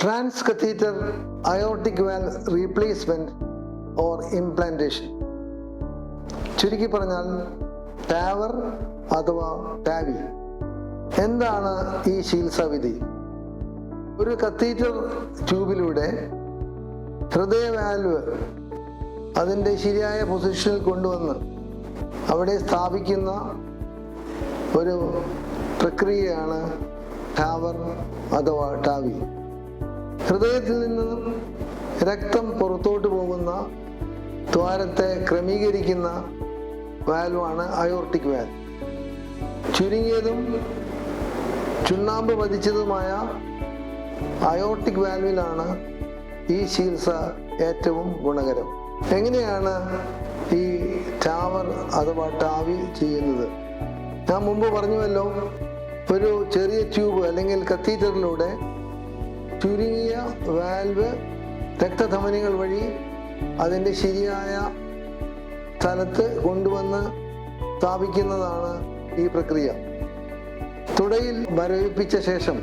Transcatheter aortic valve replacement or implantation ചുരുക്കി പറഞ്ഞാൽ tower അഥവാ ടാവി എന്താണ് ഈ ചികിത്സാവിധി ഒരു കത്തീറ്റർ ട്യൂബിലൂടെ ഹൃദയ വാൽവ് അതിന്റെ ശരിയായ പൊസിഷനിൽ കൊണ്ടുവന്ന് അവിടെ സ്ഥാപിക്കുന്ന ഒരു പ്രക്രിയയാണ് ടാവർ അഥവാ ടാവി ഹൃദയത്തിൽ നിന്ന് രക്തം പുറത്തോട്ട് പോകുന്ന ദ്വാരത്തെ ക്രമീകരിക്കുന്ന വാൽവാണ് അയോർട്ടിക് വാൽവ് ചുരുങ്ങിയതും ചുണ്ണാമ്പ് പതിച്ചതുമായ അയോർട്ടിക് വാൽവിലാണ് ഈ ചികിത്സ ഏറ്റവും ഗുണകരം. എങ്ങനെയാണ് ഈ ടാവർ അഥവാ ടാവി ചെയ്യുന്നത്? ഞാൻ മുമ്പ് പറഞ്ഞുവല്ലോ ഒരു ചെറിയ ട്യൂബ് അല്ലെങ്കിൽ കത്തീറ്ററിലൂടെ ചുരുങ്ങിയ വാൽവ് രക്തധമനികൾ വഴി അതിന്റെ ശരിയായ സ്ഥലത്ത് കൊണ്ടുവന്ന് സ്ഥാപിക്കുന്നതാണ് ഈ പ്രക്രിയ. തുടയിൽ മരവിപ്പിച്ച ശേഷം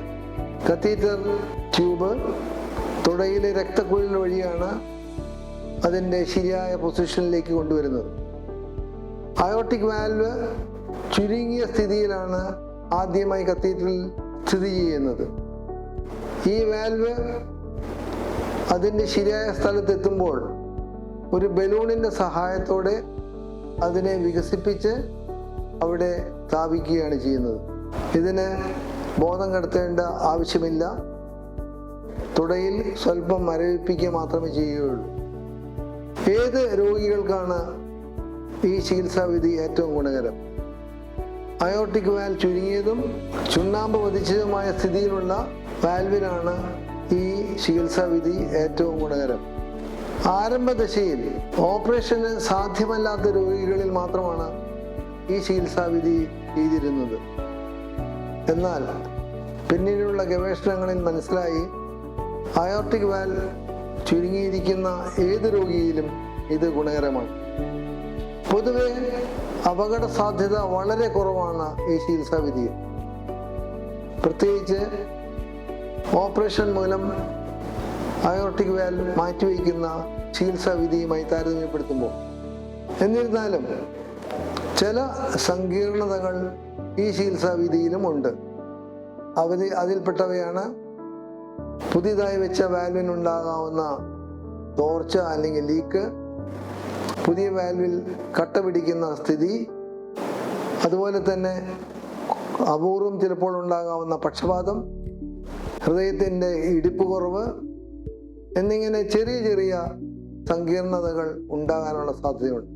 കത്തീറ്റർ ട്യൂബ് തുടയിലെ രക്തക്കുഴൽ വഴിയാണ് അതിന്റെ ശരിയായ പൊസിഷനിലേക്ക് കൊണ്ടുവരുന്നത്. അയോട്ടിക് വാൽവ് ചുരുങ്ങിയ സ്ഥിതിയിലാണ് ആദ്യമായി കത്തീറ്ററിൽ സ്ഥിതി ചെയ്യുന്നത്. ഈ വാൽവ് അതിന്റെ ശരിയായ സ്ഥലത്തെത്തുമ്പോൾ ഒരു ബലൂണിന്റെ സഹായത്തോടെ അതിനെ വികസിപ്പിച്ച് അവിടെ സ്ഥാപിക്കുകയാണ് ചെയ്യുന്നത്. ഇതിന് ബോധം കടത്തേണ്ട ആവശ്യമില്ല. തുടയിൽ സ്വല്പം മരവിപ്പിക്കുക മാത്രമേ ചെയ്യുകയുള്ളൂ. ഏത് രോഗികൾക്കാണ് ഈ ചികിത്സാവിധി ഏറ്റവും ഗുണകരം? അയോട്ടിക് വാൽ ചുരുങ്ങിയതും ചുണ്ണാമ്പ് പതിച്ചതുമായ സ്ഥിതിയിലുള്ള വാൽവിനാണ് ഈ ചികിത്സാവിധി ഏറ്റവും ഗുണകരം. ആരംഭദശയിൽ ഓപ്പറേഷന് സാധ്യമല്ലാത്ത രോഗികളിൽ മാത്രമാണ് ഈ ചികിത്സാവിധി ചെയ്തിരുന്നത്. എന്നാൽ പിന്നീടുള്ള ഗവേഷണങ്ങളിൽ മനസ്സിലായി അയോർട്ടിക് വാൽ ചുരുങ്ങിയിരിക്കുന്ന ഏത് രോഗിയിലും ഇത് ഗുണകരമാണ്. പൊതുവെ അപകട സാധ്യത വളരെ കുറവാണ് ഈ ചികിത്സാവിധിയിൽ പ്രത്യേകിച്ച് ഓപ്പറേഷൻ മൂലം അയോർട്ടിക് വാൽ മാറ്റിവെക്കുന്ന ചികിത്സാ വിധിയുമായി താരതമ്യപ്പെടുത്തുമ്പോൾ എന്നിരുന്നാലും ചില സങ്കീർണതകൾ ഈ ചികിത്സാവിധിയിലും ഉണ്ട്. അവധി അതിൽപ്പെട്ടവയാണ് പുതിയതായി വെച്ച വാൽവിനുണ്ടാകാവുന്ന തോർച്ച അല്ലെങ്കിൽ ലീക്ക് പുതിയ വാൽവിൽ കട്ട പിടിക്കുന്ന സ്ഥിതി അതുപോലെ തന്നെ അപൂർവം ചിലപ്പോൾ ഉണ്ടാകാവുന്ന പക്ഷപാതം ഹൃദയത്തിന്റെ ഇടിപ്പ് കുറവ് എന്നിങ്ങനെ ചെറിയ ചെറിയ സങ്കീർണതകൾ ഉണ്ടാകാനുള്ള സാധ്യതയുണ്ട്.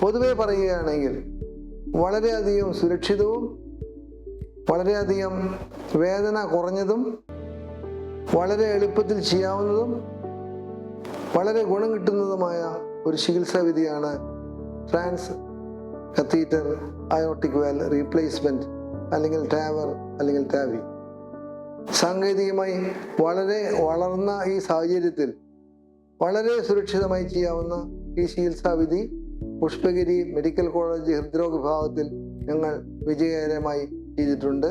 പൊതുവെ പറയുകയാണെങ്കിൽ വളരെയധികം സുരക്ഷിതവും വളരെയധികം വേദന കുറഞ്ഞതും വളരെ എളുപ്പത്തിൽ ചെയ്യാവുന്നതും വളരെ ഗുണം കിട്ടുന്നതുമായ ഒരു ചികിത്സാ വിധിയാണ് trans catheter aortic valve replacement അല്ലെങ്കിൽ ടാവർ അല്ലെങ്കിൽ ടാവി സാങ്കേതികമായി വളരെ വളർന്ന ഈ സാഹചര്യത്തിൽ വളരെ സുരക്ഷിതമായി ചെയ്യാവുന്ന ഈ ചികിത്സാവിധി പുഷ്പഗിരി മെഡിക്കൽ കോളേജ് ഹൃദ്രോഗ വിഭാഗത്തിൽ ഞങ്ങൾ വിജയകരമായി ചെയ്തിട്ടുണ്ട്.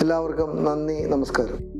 എല്ലാവർക്കും നന്ദി നമസ്കാരം.